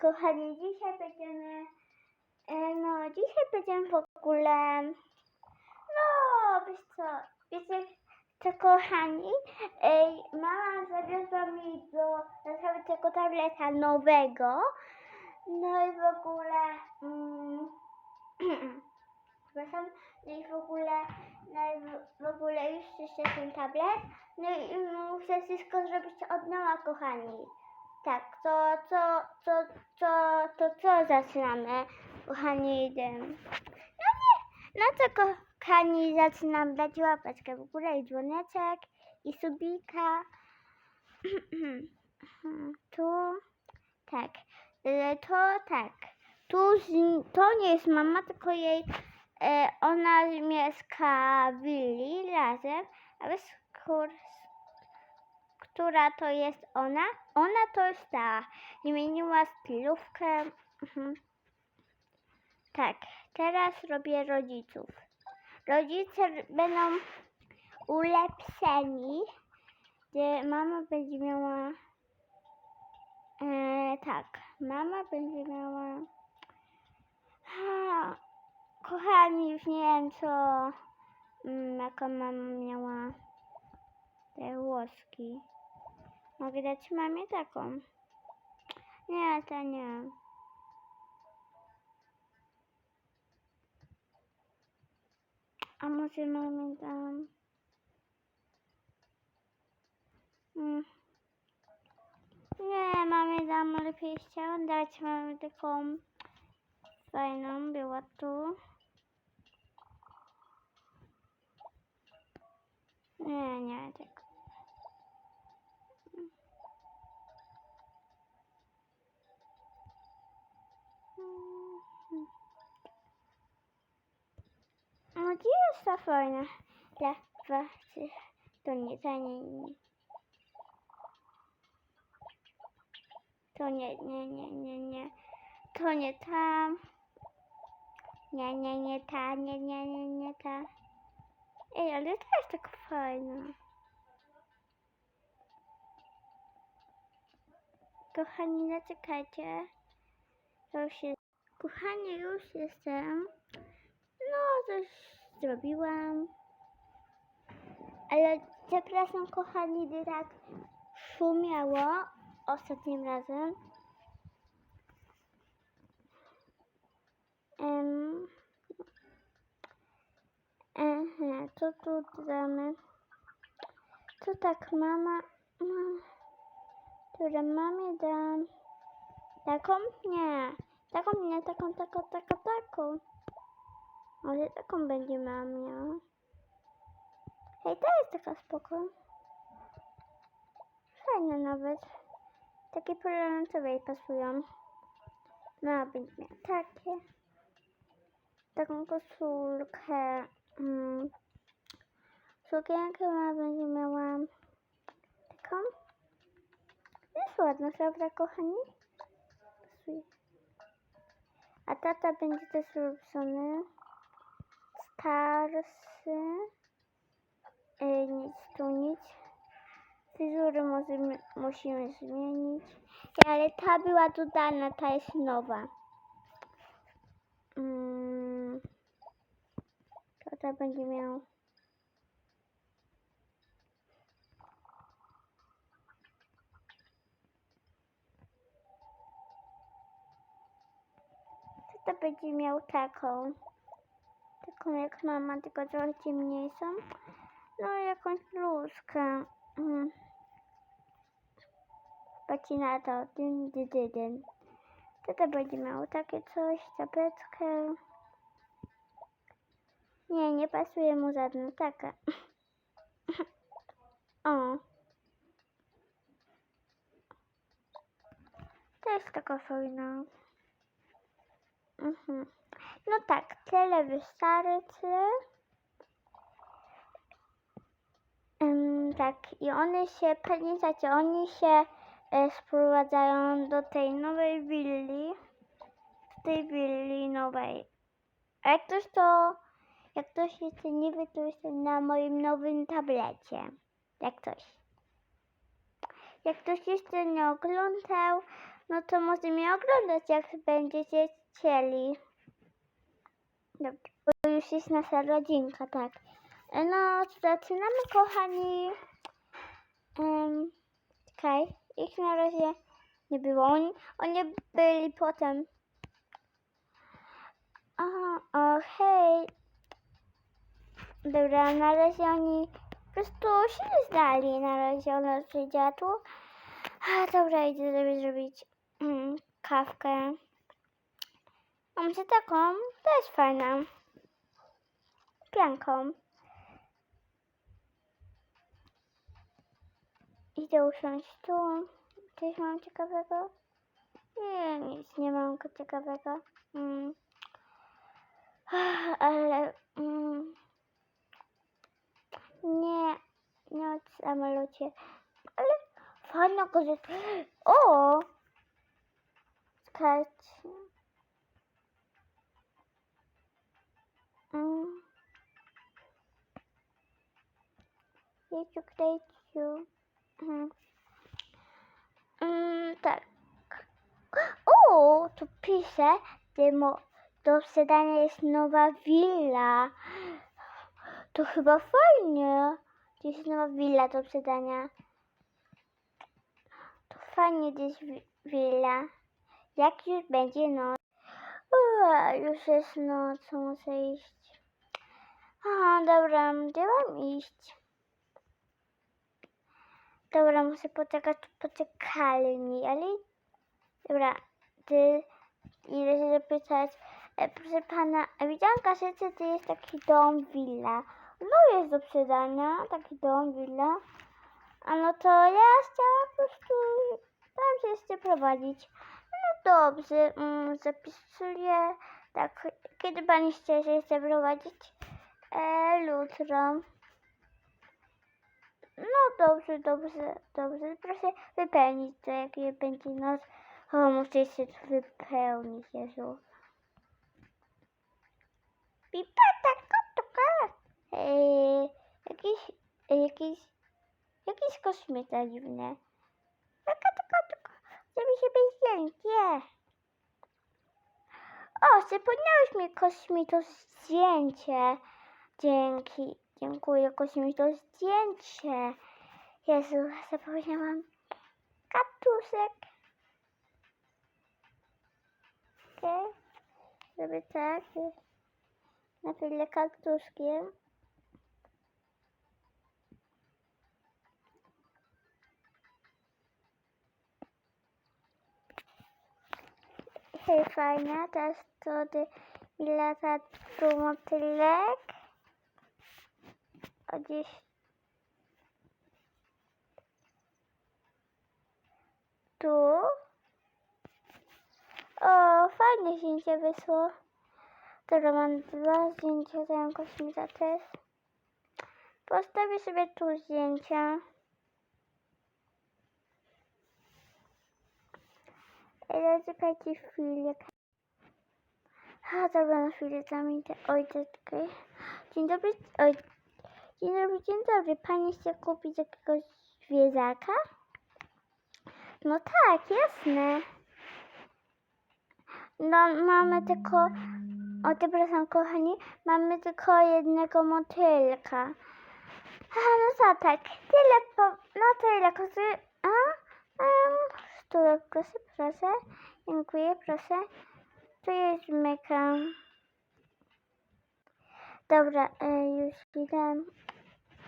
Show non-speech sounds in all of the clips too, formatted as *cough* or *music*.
kochani, dzisiaj będziemy, e, no dzisiaj będziemy w ogóle, no wiesz co, wiecie co kochani, Ej, mama zawiozła mi do naprawy tego tableta nowego, no i w ogóle, mm, *clears throat* przepraszam, no i w ogóle, no i w, ogóle już czyszczę ten tablet, no i muszę wszystko zrobić od nowa kochani. Tak, to co, co, co, to co zaczynamy, kochani. No nie, no to kochani, zaczynam dać łapeczkę w górę i dzwoneczek i subika. *clears throat* tu, tak, e, to tak, tu, to nie jest mama, tylko jej, e, ona mieszka w willi razem, a wiesz, kur, która to jest ona? Ona to jest ta. Zmieniła stylówkę. Mhm. Tak, teraz robię rodziców. Rodzice będą ulepszeni, gdzie mama będzie miała. E, tak, mama będzie miała. Ha, kochani, już nie wiem co. Mm, jaką mama miała te włoski. Mogę dać mamie taką? Nie, to nie. A może mamie dam? Mm. Nie, mamie dam, lepiej chciałam dać mamie taką fajną, była tu. Nie, nie, tak. Ta fajna? Dla was. To nie, to nie. To nie, nie, nie, nie. To nie tam. Nie, nie, nie ta, nie, nie, nie, nie ta. Ej, ale to jest tak fajna. Kochani, zaczekajcie. To już jest. Kochani, już jestem. No, coś zrobiłam. Ale przepraszam, kochani, gdy tak szumiało ostatnim razem. Um, aha, co tu damy? Co tak mama, mam, które mamie dam? Taką? Nie. Taką nie, taką, taką, taką, taką. Ale taką będzie miała. Hej, ta jest taka spoko. Fajna nawet. Takie pomarańczowe jej pasują. No, będzie miała takie. Taką koszulkę. Mm. Sukienkę ma będzie miała taką. Jest ładna, prawda, kochani? Pasuje. A tata będzie też robiony starszy. Yy, nic tu nic. Fryzury możemy, musimy zmienić. Ale ta była dodana, ta jest nowa. Mm. Tata będzie miał. Tata będzie miał taką. Taką jak mama, tylko trochę ciemniejszą. No i jakąś bluzkę. Mm. Patrzcie na to. Dyn, dyn, dyn, dyn. Będzie miał takie coś, czapeczkę. Nie, nie pasuje mu żadna taka. *laughs* o. To jest taka fajna. Mhm. No tak, tyle wystarczy. Ym, tak, i one się, pamiętacie, oni się e, sprowadzają do tej nowej willi. Tej willi nowej. A jak ktoś to, jak ktoś jeszcze nie wie, to jestem na moim nowym tablecie. Jak ktoś. Jak ktoś jeszcze nie oglądał, no to możemy oglądać, jak będziecie chcieli. Dobrze, bo już jest nasza rodzinka, tak. E, No, zaczynamy, kochani. Um, czekaj, ich na razie nie było. Oni, oni byli potem. O, o, hej. Dobra, na razie oni po prostu się nie znali. Na razie ona przyjdzie tu. A, dobra, idę sobie zrobić mm, kawkę. Mam się taką, też fajna. Pianką. Idę usiąść tu. Coś mam ciekawego? Nie, nic nie mam ciekawego. Mm. Ach, Ale mm, nie, nie o samolocie. Ale fajna korzystka. O! Czekajcie. Jejciu, klejciu. Mhm. Mm, tak. O, tu pisze, że mo, do sprzedania jest nowa willa. To chyba fajnie. To jest nowa willa do sprzedania. To fajnie, wi- willa. Jak już będzie noc. Już jest noc, muszę iść. A, dobra, gdzie mam iść? Dobra, muszę poczekać w poczekalni, ale... Dobra, ty... Idę się zapytać. E, proszę pana, widziałam w gazecie, że jest taki dom, willa. No jest do sprzedania, taki dom, willa. A no to ja chciałam po prostu tam się jeszcze prowadzić. No dobrze, mm, zapisuję. Tak, kiedy pani chce się prowadzić? E. No dobrze, dobrze, dobrze. Proszę wypełnić to, jakie będzie noc. O, muszę jeszcze to wypełnić, Jezu. Pipata, kotuka. Eee, jakiś, jakiś, jakiś kosmita dziwne. Taka, taka, taka. Żeby się być zdjęcie. O, zapomniałeś mi kosmito zdjęcie. Dzięki, dziękuję kosmito zdjęcie. Jezu, zapomniałam. Kaptusek. Okej. Okay. Żeby tak. Na chwilę kaktuskiem. Hej, fajna, teraz to ty, ile ta tu motylek. O, gdzieś tu. O, fajne zdjęcie wysło. Dobra, mam dwa zdjęcia, ten kosmita też. Postawię sobie tu zdjęcia. Ej, czekajcie chwilę. A, dobra, na chwilę tam idę. Oj, czekaj. Dzień dobry, oj. Dzień dobry, dzień dobry. Pani chce kupić jakiegoś zwierzaka? No tak, jasne. No, mamy tylko... O, przepraszam, kochani. Mamy tylko jednego motylka. A, no co tak. Tyle po... No to ile kosztuje? A? Um, stówę, proszę, proszę. Dziękuję, proszę. Tu jest zmykam. Dobra, e, już idę.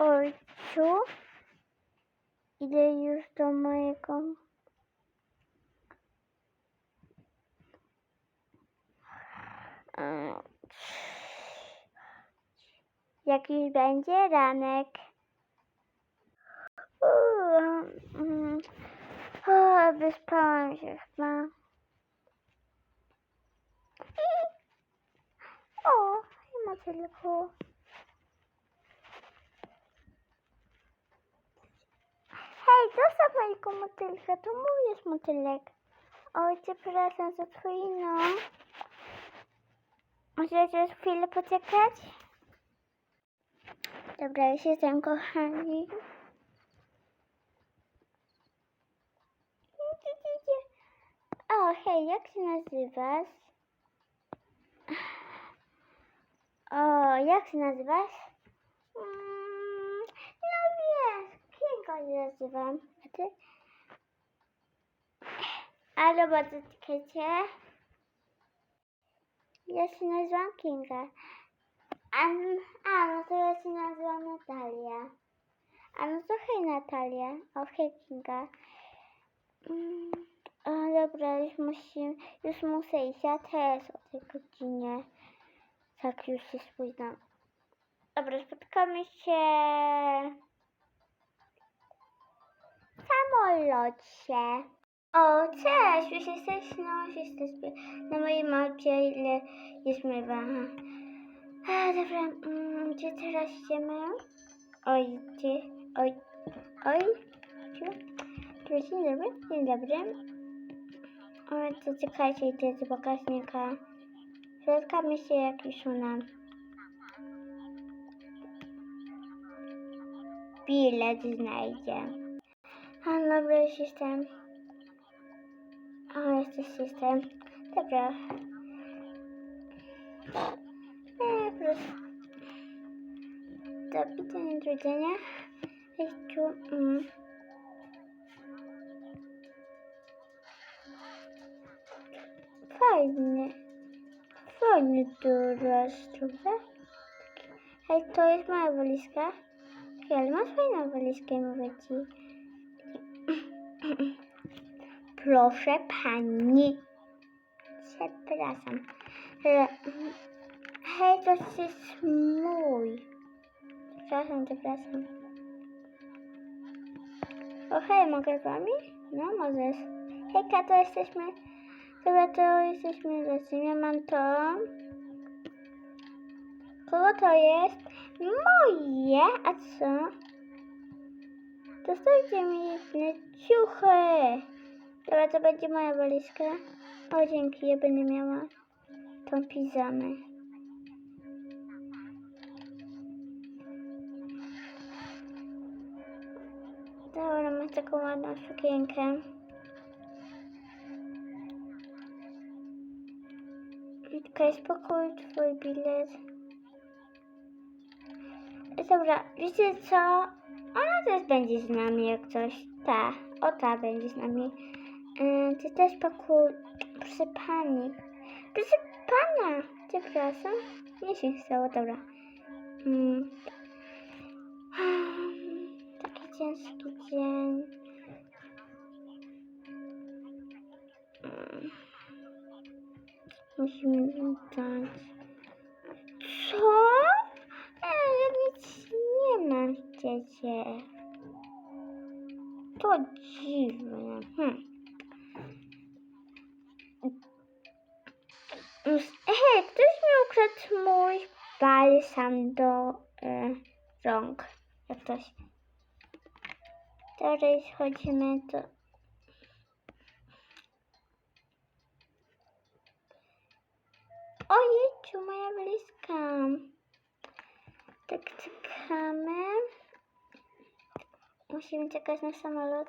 Ojcu. Idę już do mojego... Jakiś będzie ranek. Uuu. O, wyspałam się chyba. I... O, nie ma tylko. Hej, mojego motylka, to mój jest motylek. Oj, przepraszam za twoją. Możecie chwilę poczekać? Dobra, już jestem kochani. O, hej, jak się nazywasz? O, jak się nazywasz? Mm, no wiesz, Się nazywam. A ty? Ale bardzo czekajcie. Ja się nazywam Kinga. A, a, no to ja się nazywam Natalia. A no to hej Natalia. O, hej Kinga. Mm, o, dobra, już musimy, już muszę iść. Ja też o tej godzinie. Tak, już się spóźniam. Dobra, spotkamy się samolocie. O, cześć, już jesteś, no, już jesteś na mojej mapie, ile jest mywa. A, dobra, mm, gdzie teraz idziemy? Oj, gdzie, oj, oj? Dobra, Dzień dobry, dzień dobry. O, to czekajcie, idę z bagażnika. Spotkamy się jak już u nas. Bilet znajdzie. A dobra, już jestem. O, jeszcze jestem. Dobra. E, proszę. Do widzenia, do widzenia. Hejciu. Mm. Fajnie. Fajnie tu rozczuwa. Hej, to jest moja walizka. Ale masz fajną walizkę, mówię ci. Proszę pani. Przepraszam. Ale, hej, to jest mój. Przepraszam, przepraszam. O hej, mogę z wami? No, możesz. Hejka, to jesteśmy... Dobra, to jesteśmy razem. Ja mam to. Kogo to jest? Moje. A co? Dostajcie mi ciuchy. Dobra, to będzie moja walizka. O, dzięki, ja będę miała tą piżamę. Dobra, masz taką ładną sukienkę. Czekaj, spokój, twój bilet. Dobra, wiecie co? Ona też będzie z nami jak coś. Ta, o ta będzie z nami. Yy, ty też pakuj. Proszę pani. Proszę pana. Przepraszam. Nie się chciało, dobra. Mm. Taki ciężki dzień. Mm. Musimy wrzucać. To dziwne. Hm. Hej, ktoś mi ukradł mój balsam do e, rąk. Jak ktoś. Teraz chodzimy do... Ojejciu, moja bliska. Tak czekamy. Musimy czekać na samolot.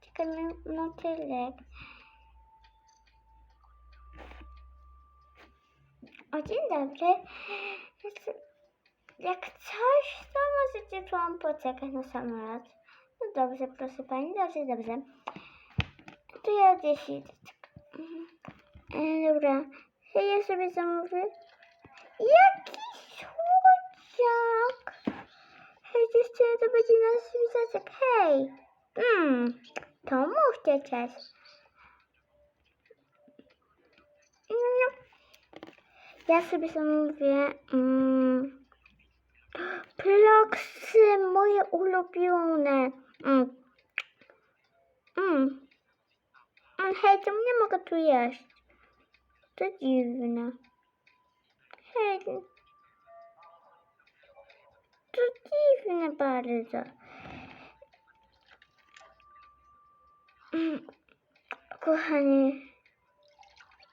Czekamy motylek. O, dzień dobry. Jak coś, to możecie tu poczekać na samolot. No dobrze, proszę pani, dobrze, dobrze. To ja gdzieś idę. E, dobra, ja sobie zamówię. Jaki słodziak! Hej, dziewczyny, to będzie nasz wizaczek. Hej! Mm, to mówcie coś. No. Ja sobie zamówię mm, ploksy moje ulubione. Mm. Mm. Mm, hej, to nie mogę tu jeść. To dziwne. Hej. To dziwne bardzo. Kochani,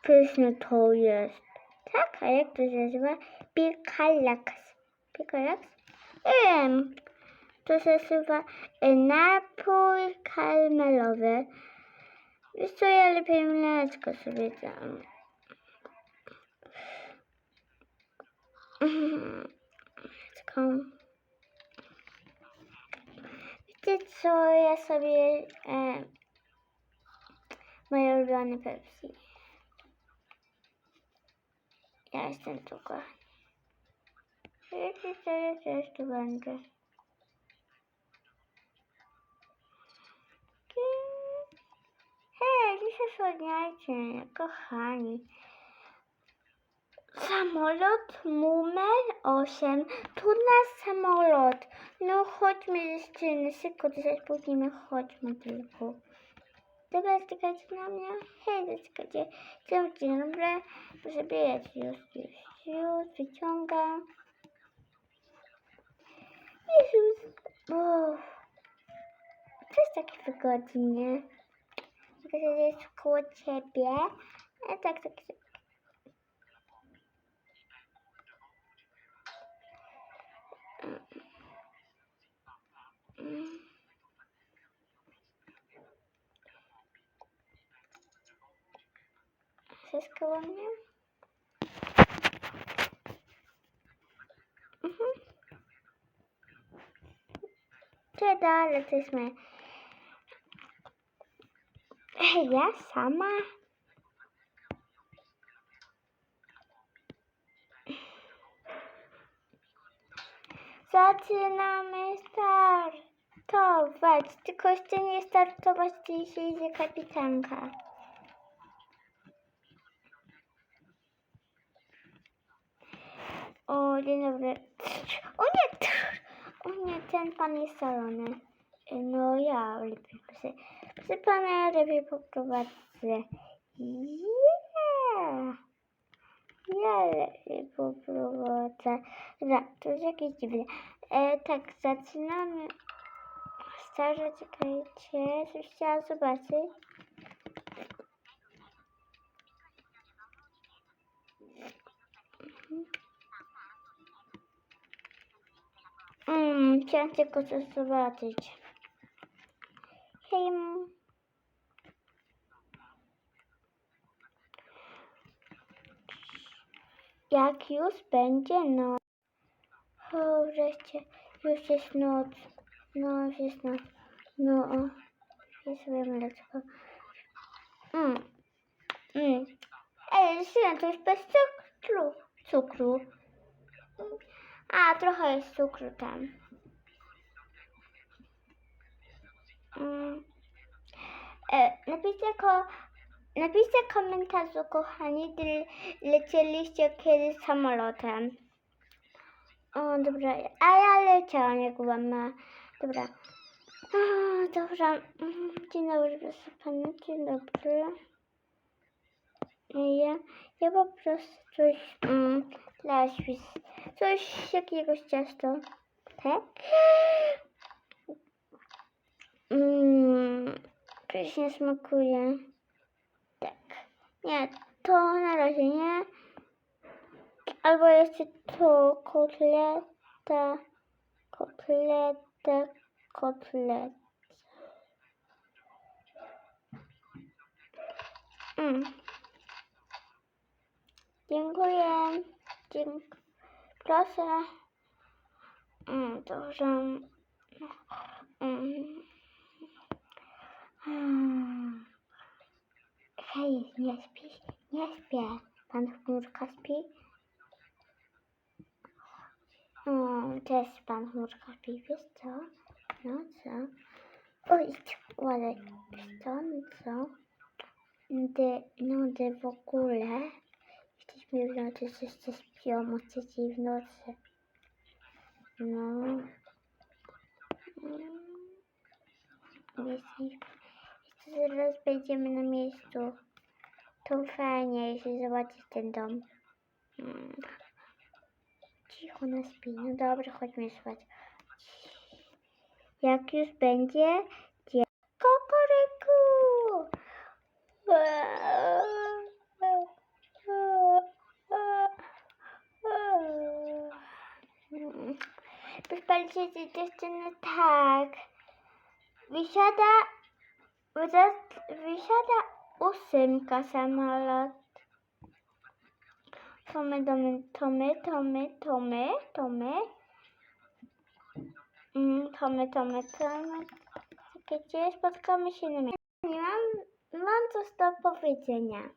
pyszne to jest. Tak, a jak to się nazywa? Pikalaks. Pikalaks? Nie wiem. To się nazywa e, napój karmelowy. Wiesz co, ja lepiej mleczko sobie dam. *laughs* Mleczko. Wiecie co, ja sobie... E, moje ulubione Pepsi. Ja jestem tu, kochani. Wiecie co, ja też tu będę. Hej, nie zasłaniajcie, kochani. Samolot numer 8. Tu nasz samolot. No chodźmy dziewczyny, szybko to się spóźnimy, chodźmy tylko. Dobra, czekajcie na mnie. Hej, czekajcie. Dzień dobry. Zabierać już, już, już, wyciągam. Jezus. Uff. To jest takie wygodnie. Tylko, że jest koło ciebie. E, tak, tak, tak. Mm. Wszystko ładnie? Mhm. Czy dalej jesteśmy? Ja sama? Zaczynamy startować. Tylko jeszcze nie startować, jeśli idzie kapitanka. O, dzień dobry. O nie! *laughs* O nie, ten pan jest szalony. No ja lepiej proszę. Proszę pana, lepiej poprowadzę. Yeah. Ja lepiej poprowadzę. Dobra, to jest jakieś dziwne. E, tak, zaczynamy. Starze, czekajcie. Coś chciałam zobaczyć. Mm, chciałam tylko coś zobaczyć. Hej. Jak już będzie noc. O, wreszcie. Już jest noc. No, już jest noc. No, o. Ja sobie mleczko. Mm. Mm. Ej, syna, to jest bez cukru. Cukru. A, trochę jest cukru tam. Mm. E, napiszcie, ko napiszcie komentarzu, kochani, gdy lecieliście kiedyś samolotem. O, dobra. A ja leciałam, jak byłam. Dobra. A, dobra. Mm, Dzień dobry, proszę pana. Dzień dobry. Ja, ja po prostu coś mm, dla świs. Coś jakiegoś ciasto. Tak? Mmm, pysznie smakuje. Tak. Nie, to na razie nie. Albo jeszcze to kotleta, kotleta, kotlet. Mm. Dziękuję. Dziękuję. Proszę. Mm, dobrze. Mm. Mm. Hej, nie śpi, nie śpię. Pan chmurka śpi? O, też pan chmurka wiesz co? No co? Oj, wiesz co? No co? Gdy, no gdy w ogóle jesteśmy w nocy, wszyscy śpią, możecie w nocy. No. Mm. Jeśli zaraz będziemy na miejscu, to fajnie, jeśli zobaczysz ten dom. Mm. Cicho na śpi. No dobrze, chodźmy spać. Jak już będzie, gdzie... Kokoryku! Wyspaliście się dziewczyny tak. Wysiada, wysiada ósemka samolot. To my, to my, to my, to my, to my. Mm. Gdzie spotkamy się na. Nie mam, mam coś do powiedzenia.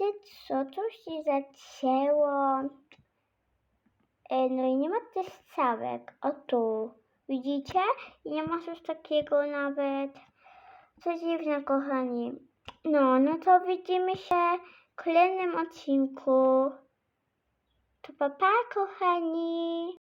Wiecie co, tu się zacięło. E, No i nie ma też całek. O tu. Widzicie? I nie ma coś takiego nawet. Co dziwne, kochani. No, no to widzimy się kolejnym odcinku. To papa, kochani.